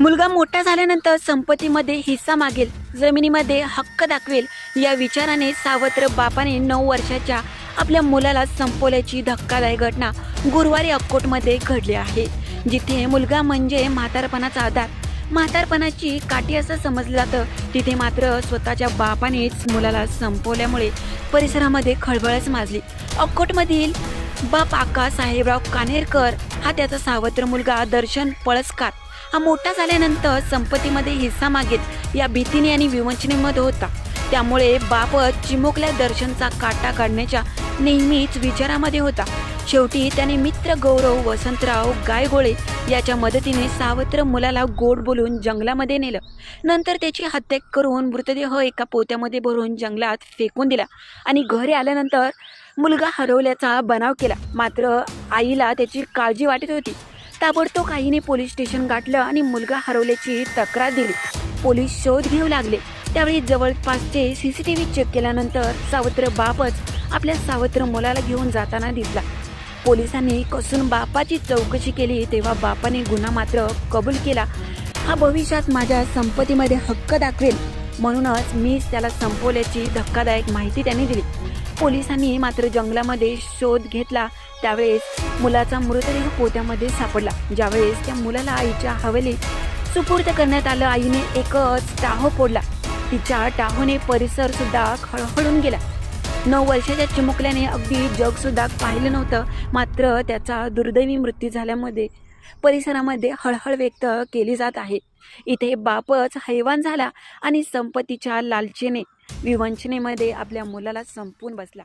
मुलगा मोठा झाल्यानंतर संपत्तीमध्ये हिस्सा मागेल जमिनीमध्ये हक्क दाखवेल या विचाराने सावत्र बापाने नऊ वर्षाच्या आपल्या मुलाला संपवल्याची धक्कादायक घटना गुरुवारी अक्कोटमध्ये घडली आहे जिथे मुलगा म्हणजे म्हातारपणाचा आधार. म्हातारपणाची काठी असं समजलं जातं तिथे मात्र स्वतःच्या बापानेच मुलाला संपवल्यामुळे परिसरामध्ये खळबळच माजली. अक्कोटमधील बाप आका साहेबराव कानेरकर हा त्याचा सावत्र मुलगा दर्शन पळसकार. हा मोठा झाल्यानंतर संपत्तीमध्ये हिस्सा मागेल या भीतीने आणि विवंचनेमध्ये होता. त्यामुळे बाप चिमुकल्या दर्शनचा काटा काढण्याच्या नेहमीच विचारामध्ये होता. शेवटी त्याने मित्र गौरव वसंतराव गायगोळे याच्या मदतीने सावत्र मुलाला गोड बोलून जंगलामध्ये नेलं. नंतर त्याची हत्या करून मृतदेह एका पोत्यामध्ये भरून जंगलात फेकून दिला आणि घरी आल्यानंतर मुलगा हरवल्याचा बनाव केला. मात्र आईला त्याची काळजी वाटत होती. ताबडतोब आईने पोलीस स्टेशन गाठलं आणि मुलगा हरवल्याची तक्रार दिली. पोलीस शोध घेऊ लागले. त्यावेळी जवळपासचे C C T V check केल्यानंतर सावत्र बापच आपल्या सावत्र मुलाला घेऊन जाताना दिसला. पोलिसांनी कसून बापाची चौकशी केली तेव्हा बापाने गुन्हा मात्र कबूल केला. हा भविष्यात माझ्या संपत्तीमध्ये हक्क दाखवेल. म्हणूनच मीच त्याला संपवल्याची धक्कादायक माहिती त्यांनी दिली. पोलिसांनी मात्र जंगलामध्ये शोध घेतला. त्यावेळेस मुलाचा मृतदेह पोत्यामध्ये सापडला. ज्यावेळेस त्या मुलाला आईच्या हवेलीत सुपूर्द करण्यात आलं आईने एकच टाहो फोडला. तिच्या टाहोने परिसर सुद्धा खळखळून गेला. नऊ वर्षाच्या चिमुकल्याने अगदी जगसुद्धा पाहिलं नव्हतं. मात्र त्याचा दुर्दैवी मृत्यू झाल्यामध्ये परिसरामध्ये हळहळ व्यक्त केली जात आहे. इथे बापच हैवान झाला आणि संपत्तीच्या लालचेने विवंचनेमध्ये आपल्या मुलाला संपून बसला.